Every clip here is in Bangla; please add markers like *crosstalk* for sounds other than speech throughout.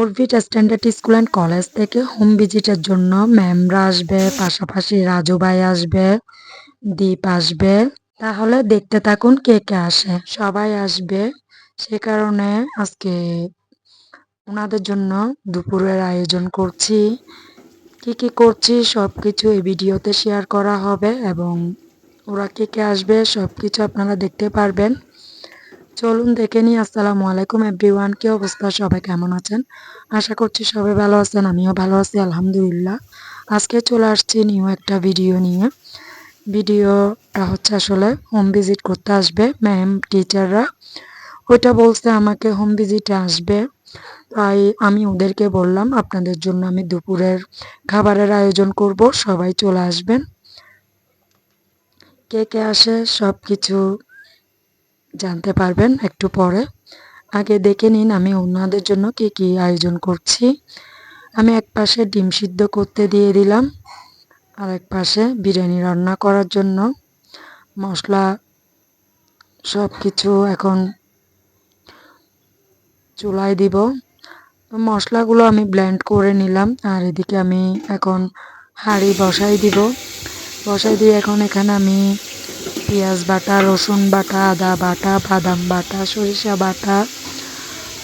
Orbit standard school and college থেকে হোম ভিজিটের জন্য ম্যামরা আসবে, পাশাপাশি রাজু ভাই আসবে, দীপ আসবে। তাহলে দেখতে থাকুন কে কে আসে। সবাই আসবে। সে কারণে আজকে ওনাদের জন্য দুপুরের আয়োজন করছি। কি কি করছি সব কিছু এই ভিডিওতে শেয়ার করা হবে এবং ওরা কে কে আসবে সব কিছু আপনারা দেখতে পারবেন। চলুন দেখে নিই। আসসালামু আলাইকুম এভরিওয়ান, কি অবস্থা? সবাই কেমন আছেন? আশা করছি সবাই ভালো আছেন, আমিও ভালো আছি, আলহামদুলিল্লাহ। আজকে চলে আসছি নিউ একটা ভিডিও নিয়ে। ভিডিওটা হচ্ছে আসলে হোম ভিজিট করতে আসবে ম্যাম টিচাররা ওইটা বলছে আমাকে হোম ভিজিটে আসবে। তাই আমি ওদেরকে বললাম, আপনাদের জন্য আমি দুপুরের খাবারের আয়োজন করব, সবাই চলে আসবেন। কে কে আসে? সব কিছু জানতে পারবেন একটু পরে। আগে দেখে নিন আমি ওনাদের জন্য কি কি আয়োজন করছি। আমি এক পাশে ডিম সিদ্ধ করতে দিয়ে দিলাম, আর এক পাশে বিরিয়ানি রান্না করার জন্য মশলা সব কিছু এখন চুলায় দিব। মশলাগুলো আমি ব্লেন্ড করে নিলাম, আর এদিকে আমি এখন হাঁড়ি বসাই দিব। বসাই দিয়ে এখন এখানে আমি পেঁয়াজ বাটা, রসুন বাটা, আদা বাটা, বাদাম বাটা, সরিষা বাটা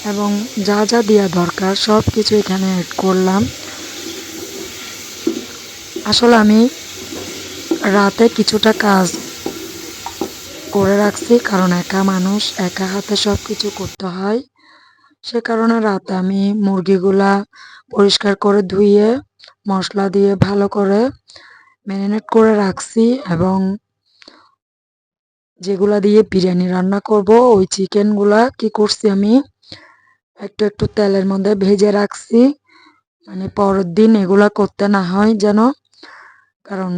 এবং যা যা দেওয়া দরকার সব কিছু এখানে অ্যাড করলাম। আসলে আমি রাতে কিছুটা কাজ করে রাখছি কারণ একা মানুষ, একা হাতে সব কিছু করতে হয়। সে কারণে রাতে আমি মুরগিগুলা পরিষ্কার করে ধুয়ে, মশলা দিয়ে ভালো করে ম্যারিনেট করে রাখছি এবং যেগুলা দিয়ে বিরিয়ানি রান্না করব, ওই চিকেনগুলা কি করছি আমি, একটু একটু তেলের মধ্যে ভেজে রাখছি। মানে পরের দিন এগুলা করতে না হয় যেন, কারণ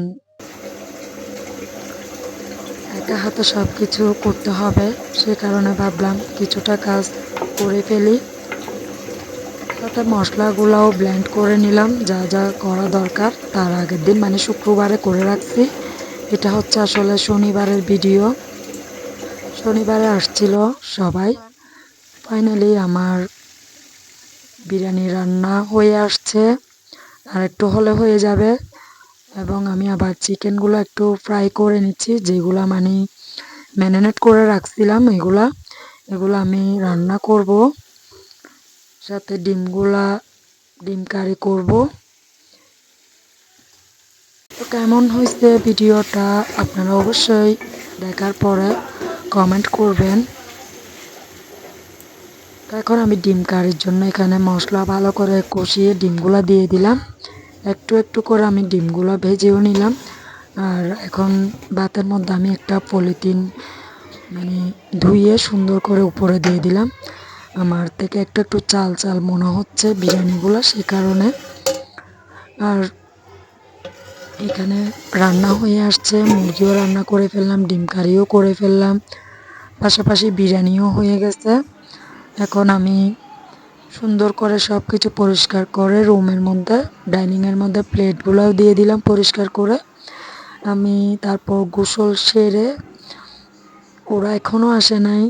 একা হাতে সব কিছু করতে হবে, সে কারণে ভাবলাম কিছুটা কাজ করে ফেলি। তাতে মশলাগুলোও ব্লেন্ড করে নিলাম, যা যা করা দরকার, তার আগের দিন মানে শুক্রবারে করে রাখছি। এটা হচ্ছে আসলে শনিবারের ভিডিও শনিবারে আসছিল সবাই। ফাইনালি আমার বিরিয়ানি রান্না হয়ে আসছে। আর একটু হলে হয়ে যাবে। এবং আমি আবার চিকেনগুলো একটু ফ্রাই করে নিচ্ছি, যেগুলা মানে ম্যারিনেট করে রাখছিলাম এগুলা। এগুলো আমি রান্না করব। সাথে ডিমগুলা, ডিম কারি করব। তো কেমন হয়েছে ভিডিওটা আপনারা অবশ্যই দেখার পরে কমেন্ট করবেন। এখন আমি ডিম কারির জন্য এখানে মশলা ভালো করে কষিয়ে ডিমগুলো দিয়ে দিলাম। একটু একটু করে আমি ডিমগুলো ভেজেও নিলাম। আর এখন ভাতের মধ্যে আমি একটা পলিথিন মানে ধুয়ে সুন্দর করে উপরে দিয়ে দিলাম। আমার থেকে একটু একটু চাল চাল মনে হচ্ছে বিরিয়ানিগুলো সে কারণে। আর এখানে রান্না হয়ে আসছে, মুরগিও রান্না করে ফেললাম, ডিম কারিও করে ফেললাম, পাশাপাশি বিরিয়ানিও হয়ে গেছে। এখন আমি সুন্দর করে সব কিছু পরিষ্কার করে রুমের মধ্যে, ডাইনিংয়ের মধ্যে প্লেটগুলোও দিয়ে দিলাম পরিষ্কার করে। আমি তারপর গোসল সেরে, ওরা এখনও আসে নাই।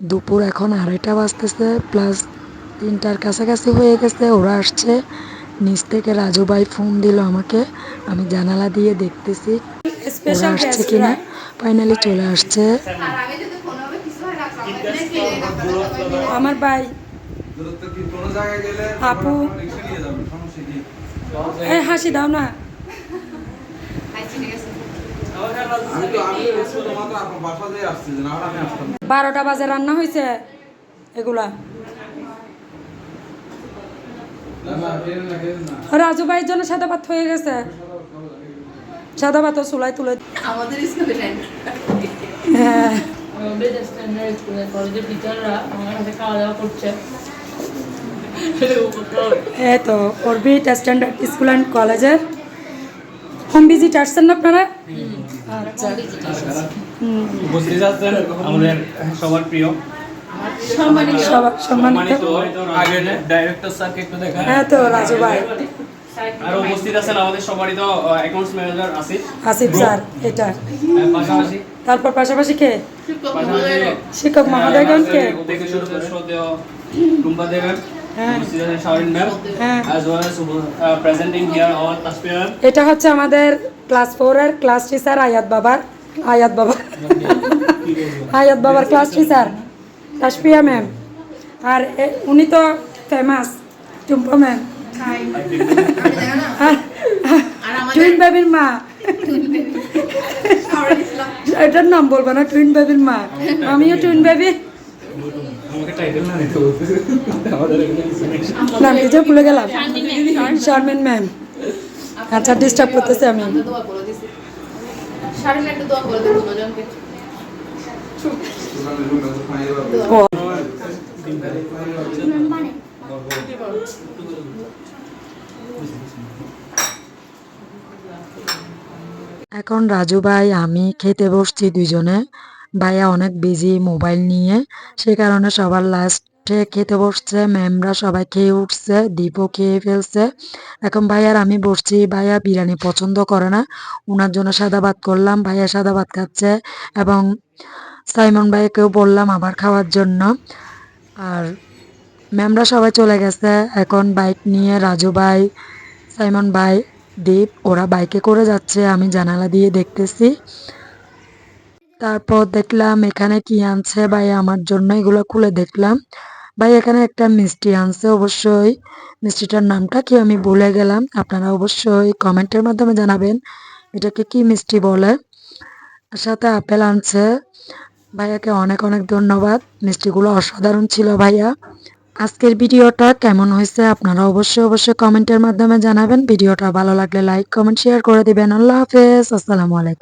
দুপুর এখন আড়াইটা বাজতেছে, প্লাস তিনটার কাছাকাছি হয়ে গেছে, ওরা আসছে। নিচ থেকে রাজু ভাই ফোন দিল আমাকে আমি জানালা দিয়ে দেখতেছি। ওরা আসছে কিনা? ফাইনালি চলে আসছে। আমার ভাই। আপু। এ হাসি দাও না। বারোটা বাজে রান্না হয়েছে এগুলা না, ফেরেন না, ফেরেন না। রাজু ভাইয়ের জন্য সাদা ভাত হয়ে গেছে। সাদা ভাত চুলাই তুলে আমাদের স্কুলে হ্যাঁ। স্ট্যান্ডার্ড এই তো অরবিট স্কুল অ্যান্ড কলেজের হোম ভিজিট আসছেন না আপনারা? আচ্ছা। উপস্থিত আছেন আমাদের সবার প্রিয়। সম্মানিত সবার সম্মানিত। সম্মানিত ডাইরেক্টর স্যারকে একটু দেখান। হ্যাঁ তো রাজু ভাই। আর উপস্থিত আছেন আমাদের সবারই তো accounts manager Asif. Asif sir এটা। পাশাপাশি। তারপর পাশাপাশি কে? শিক্ষক পাশাপাশি মহোদয় শিক্ষক মহোদয়গণকে থেকে শুরু করে শ্রদ্ধেয় দেবেন। হ্যাঁ। হ্যাঁ। Uh. এটা হচ্ছে আমাদের ক্লাস ফোরের ক্লাস টিচার আয়াত বাবার। আয়াত বাবা। *laughs* আয়াত বাবার ক্লাস টিচার তাসপিয়া ম্যাম। আর এ- উনি তো ফেমাস টুম্পা ম্যাম। টুইন বেবির মা। এটার নাম বলব না টুইন বেবির মা। আমিও টুইন বেবি। নাম যে ভুলে গেলাম। শারমিন ম্যাম। আচ্ছা ডিস্টার্ব করতেছে আমি। দোয়া করে একটা দোয়া করে দেবো এখন রাজু ভাই, আমি খেতে বসছি দুজনে ভাইয়া অনেক বিজি মোবাইল নিয়ে। সে কারণে সবার লাস্টে খেতে বসছে। ম্যামরা সবাই খেয়ে উঠছে, দীপও খেয়ে ফেলছে। এখন ভাইয়ার আমি বসছি। ভাইয়া বিরিয়ানি পছন্দ করে না। ওনার জন্য সাদা ভাত করলাম। ভাইয়া সাদা ভাত খাচ্ছে এবং সাইমন ভাইকেও বললাম আবার খাওয়ার জন্য। আর ম্যামরা সবাই চলে গেছে। এখন বাইক নিয়ে রাজু ভাই, সাইমন ভাই, দীপ, ওরা বাইকে করে যাচ্ছে, আমি জানালা দিয়ে দেখতেছি। তারপর দেখলাম এখানে কি আনছে ভাই, আমার জন্য এগুলো খুলে দেখলাম। ভাই, এখানে একটা মিষ্টি আনছে অবশ্যই। মিষ্টিটার নামটা কি আমি ভুলে গেলাম, আপনারা অবশ্যই কমেন্টের মাধ্যমে জানাবেন। এটাকে কি মিষ্টি বলে? সাথে আপেল আনছে। ভাইয়াকে অনেক অনেক ধন্যবাদ। মিষ্টিগুলো অসাধারণ ছিল ভাইয়া। আজকের ভিডিওটা কেমন হয়েছে আপনারা অবশ্যই অবশ্যই কমেন্টের মাধ্যমে জানাবেন। ভিডিওটা ভালো লাগলে লাইক, কমেন্ট, শেয়ার করে দিবেন। আল্লাহ হাফেজ। আসসালামু আলাইকুম।